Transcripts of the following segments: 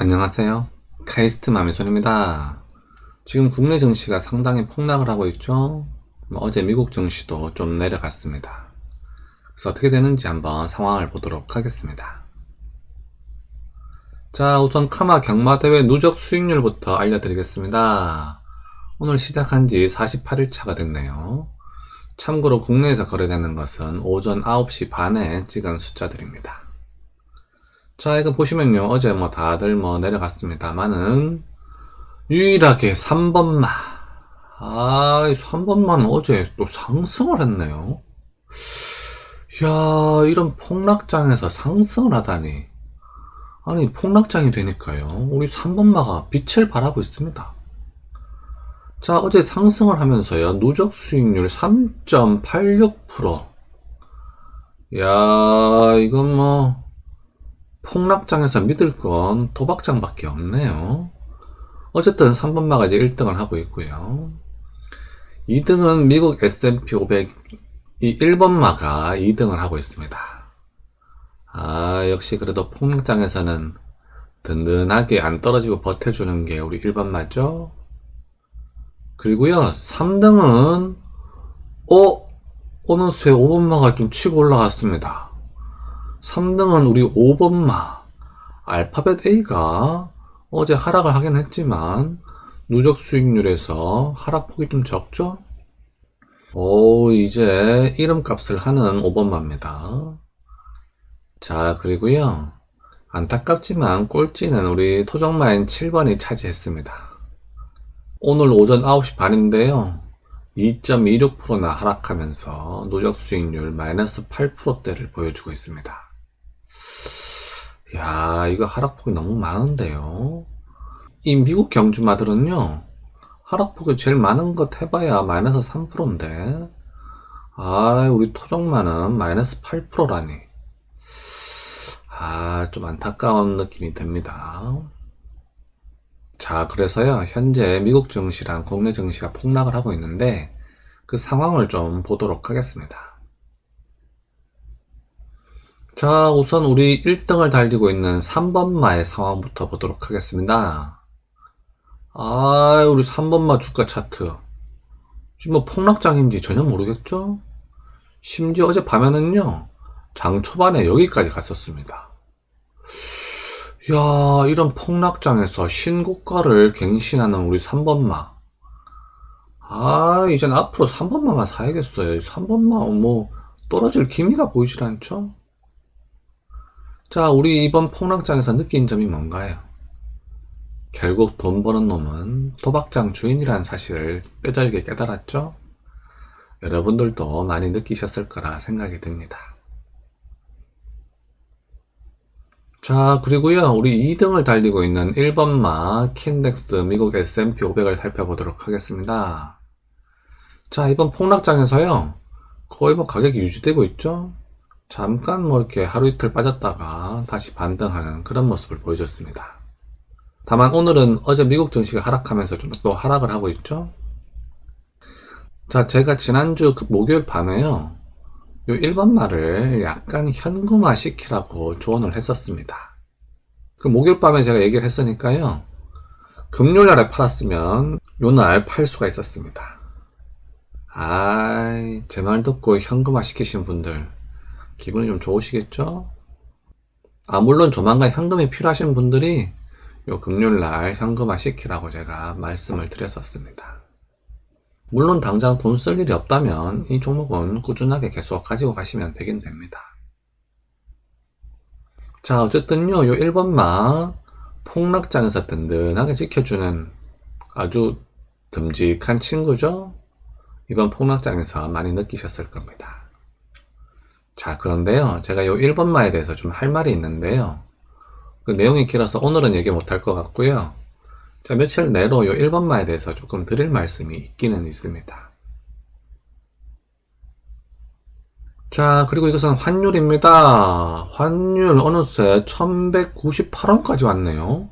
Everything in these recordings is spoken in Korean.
안녕하세요. 카이스트 마미손입니다. 지금 국내 증시가 상당히 폭락을 하고 있죠. 뭐 어제 미국 증시도 좀 내려갔습니다. 그래서 어떻게 되는지 한번 상황을 보도록 하겠습니다. 자, 우선 카마 경마대회 누적 수익률부터 알려드리겠습니다. 오늘 시작한 지 48일 차가 됐네요. 참고로 국내에서 거래되는 것은 오전 9시 반에 찍은 숫자들입니다. 자, 이거 보시면요. 어제 뭐 다들 뭐 내려갔습니다만은 유일하게 3번마. 아, 이 3번마는 어제 또 상승을 했네요. 이야, 이런 폭락장에서 상승을 하다니. 아니, 폭락장이 되니까요. 우리 3번마가 빛을 발하고 있습니다. 자, 어제 상승을 하면서요. 누적 수익률 3.86%. 야, 이건 뭐, 폭락장에서 믿을 건 도박장밖에 없네요. 어쨌든 3번마가 이제 1등을 하고 있고요. 2등은 미국 S&P 500, 이 1번마가 2등을 하고 있습니다. 아, 역시 그래도 폭락장에서는 든든하게 안 떨어지고 버텨주는 게 우리 1번마죠. 그리고요, 3등은, 어, 어느새 5번마가 좀 치고 올라갔습니다. 3등은 우리 5번마 알파벳 A가 어제 하락을 하긴 했지만 누적 수익률에서 하락폭이 좀 적죠? 오 이제 이름값을 하는 5번마입니다. 자 그리고요 안타깝지만 꼴찌는 우리 토종마인 7번이 차지했습니다. 오늘 오전 9시 반인데요. 2.26%나 하락하면서 누적 수익률 마이너스 8%대를 보여주고 있습니다. 야, 이거 하락폭이 너무 많은데요. 이 미국 경주마들은요, 하락폭이 제일 많은 것 해봐야 마이너스 3%인데, 아, 우리 토종마는 마이너스 8%라니. 아, 좀 안타까운 느낌이 듭니다. 자, 그래서요, 현재 미국 증시랑 국내 증시가 폭락을 하고 있는데, 그 상황을 좀 보도록 하겠습니다. 자, 우선 우리 1등을 달리고 있는 3번마의 상황부터 보도록 하겠습니다. 아, 우리 3번마 주가 차트. 지금 뭐 폭락장인지 전혀 모르겠죠? 심지어 어제 밤에는요, 장 초반에 여기까지 갔었습니다. 이야, 이런 폭락장에서 신고가를 갱신하는 우리 3번마. 아, 이젠 앞으로 3번마만 사야겠어요. 3번마 뭐 떨어질 기미가 보이질 않죠? 자, 우리 이번 폭락장에서 느낀 점이 뭔가요? 결국 돈 버는 놈은 도박장 주인이라는 사실을 뼈저리게 깨달았죠? 여러분들도 많이 느끼셨을 거라 생각이 듭니다. 자, 그리고요, 우리 2등을 달리고 있는 1번마 킨덱스 미국 S&P 500을 살펴보도록 하겠습니다. 자, 이번 폭락장에서요, 거의 뭐 가격이 유지되고 있죠? 잠깐 뭐 이렇게 하루 이틀 빠졌다가 다시 반등하는 그런 모습을 보여줬습니다. 다만 오늘은 어제 미국 증시가 하락하면서 좀 또 하락을 하고 있죠? 자, 제가 지난주 그 목요일 밤에요, 요 1번 말을 약간 현금화 시키라고 조언을 했었습니다. 그 목요일 밤에 제가 얘기를 했으니까요, 금요일 날에 팔았으면 요 날 팔 수가 있었습니다. 아이, 제 말 듣고 현금화 시키신 분들, 기분이 좀 좋으시겠죠? 아, 물론 조만간 현금이 필요하신 분들이 요 금요일 날 현금화 시키라고 제가 말씀을 드렸었습니다. 물론 당장 돈 쓸 일이 없다면 이 종목은 꾸준하게 계속 가지고 가시면 되긴 됩니다. 자, 어쨌든요, 요 1번마 폭락장에서 든든하게 지켜주는 아주 듬직한 친구죠? 이번 폭락장에서 많이 느끼셨을 겁니다. 자, 그런데요, 제가 요 1번마에 대해서 좀 할 말이 있는데요. 그 내용이 길어서 오늘은 얘기 못할 것 같고요. 자, 며칠 내로 요 1번마에 대해서 조금 드릴 말씀이 있기는 있습니다. 자, 그리고 이것은 환율입니다. 환율 어느새 1198원까지 왔네요.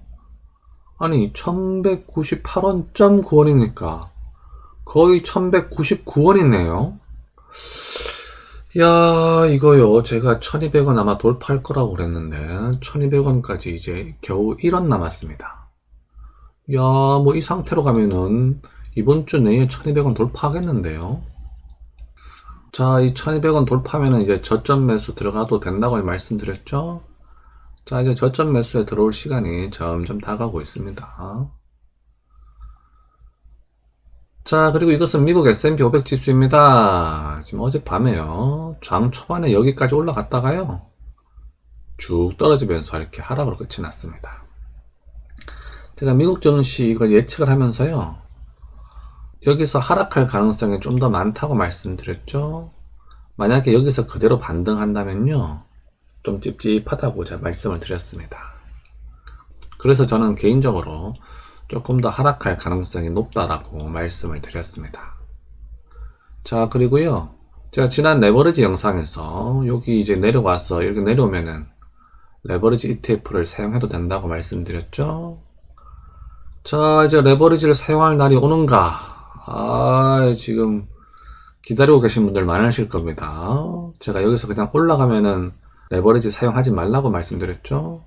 아니, 1198원.9원이니까 거의 1199원이네요. 야, 이거요. 제가 1200원 아마 돌파할 거라고 그랬는데, 1200원까지 이제 겨우 1원 남았습니다. 야, 뭐 이 상태로 가면은 이번 주 내에 1200원 돌파하겠는데요. 자, 이 1200원 돌파하면은 이제 저점 매수 들어가도 된다고 말씀드렸죠? 자, 이제 저점 매수에 들어올 시간이 점점 다가오고 있습니다. 자, 그리고 이것은 미국 S&P 500 지수입니다. 지금 어젯밤에요. 장 초반에 여기까지 올라갔다가요. 쭉 떨어지면서 이렇게 하락으로 끝이 났습니다. 제가 미국 증시 이걸 예측을 하면서요. 여기서 하락할 가능성이 좀 더 많다고 말씀드렸죠. 만약에 여기서 그대로 반등한다면요. 좀 찝찝하다고 제가 말씀을 드렸습니다. 그래서 저는 개인적으로 조금 더 하락할 가능성이 높다라고 말씀을 드렸습니다. 자, 그리고요. 제가 지난 레버리지 영상에서 여기 이제 내려와서 이렇게 내려오면은 레버리지 ETF를 사용해도 된다고 말씀드렸죠. 자, 이제 레버리지를 사용할 날이 오는가? 아, 지금 기다리고 계신 분들 많으실 겁니다. 제가 여기서 그냥 올라가면은 레버리지 사용하지 말라고 말씀드렸죠.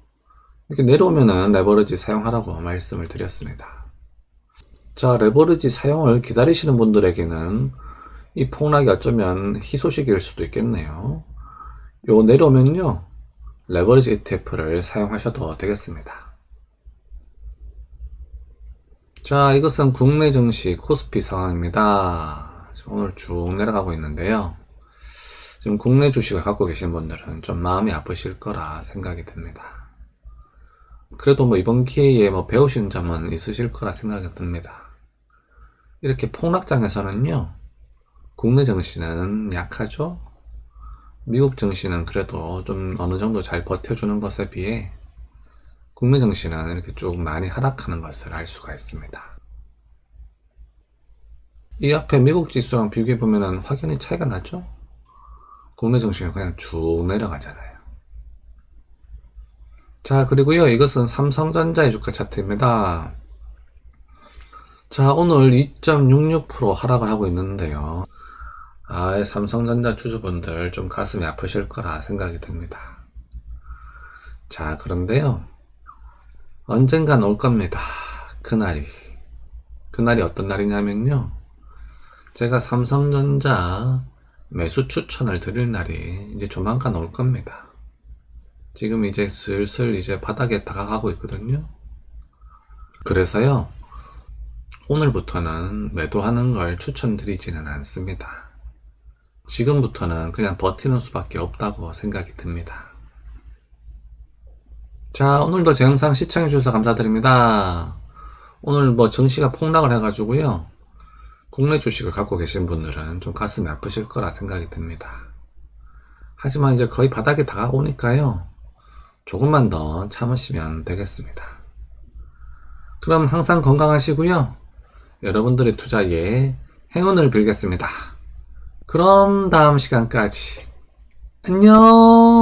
이렇게 내려오면은 레버리지 사용하라고 말씀을 드렸습니다. 자, 레버리지 사용을 기다리시는 분들에게는 이 폭락이 어쩌면 희소식일 수도 있겠네요. 요 내려오면요. 레버리지 ETF를 사용하셔도 되겠습니다. 자, 이것은 국내 증시 코스피 상황입니다. 오늘 쭉 내려가고 있는데요. 지금 국내 주식을 갖고 계신 분들은 좀 마음이 아프실 거라 생각이 듭니다. 그래도 뭐 이번 기회에 뭐 배우신 점은 있으실 거라 생각이 듭니다. 이렇게 폭락장에서는요, 국내 증시는 약하죠? 미국 증시는 그래도 좀 어느 정도 잘 버텨주는 것에 비해 국내 증시는 이렇게 쭉 많이 하락하는 것을 알 수가 있습니다. 이 앞에 미국 지수랑 비교해 보면 확연히 차이가 나죠? 국내 증시가 그냥 쭉 내려가잖아요. 자, 그리고요, 이것은 삼성전자의 주가 차트입니다. 자, 오늘 2.66% 하락을 하고 있는데요. 아, 삼성전자 주주분들 좀 가슴이 아프실 거라 생각이 듭니다. 자, 그런데요. 언젠간 올 겁니다. 그날이. 그날이 어떤 날이냐면요. 제가 삼성전자 매수 추천을 드릴 날이 이제 조만간 올 겁니다. 지금 이제 슬슬 이제 바닥에 다가가고 있거든요. 그래서요. 오늘부터는 매도하는 걸 추천드리지는 않습니다. 지금부터는 그냥 버티는 수밖에 없다고 생각이 듭니다. 자, 오늘도 제 영상 시청해주셔서 감사드립니다. 오늘 뭐 증시가 폭락을 해가지고요. 국내 주식을 갖고 계신 분들은 좀 가슴이 아프실 거라 생각이 듭니다. 하지만 이제 거의 바닥에 다가오니까요. 조금만 더 참으시면 되겠습니다. 그럼 항상 건강하시고요. 여러분들의 투자에 행운을 빌겠습니다. 그럼 다음 시간까지 안녕!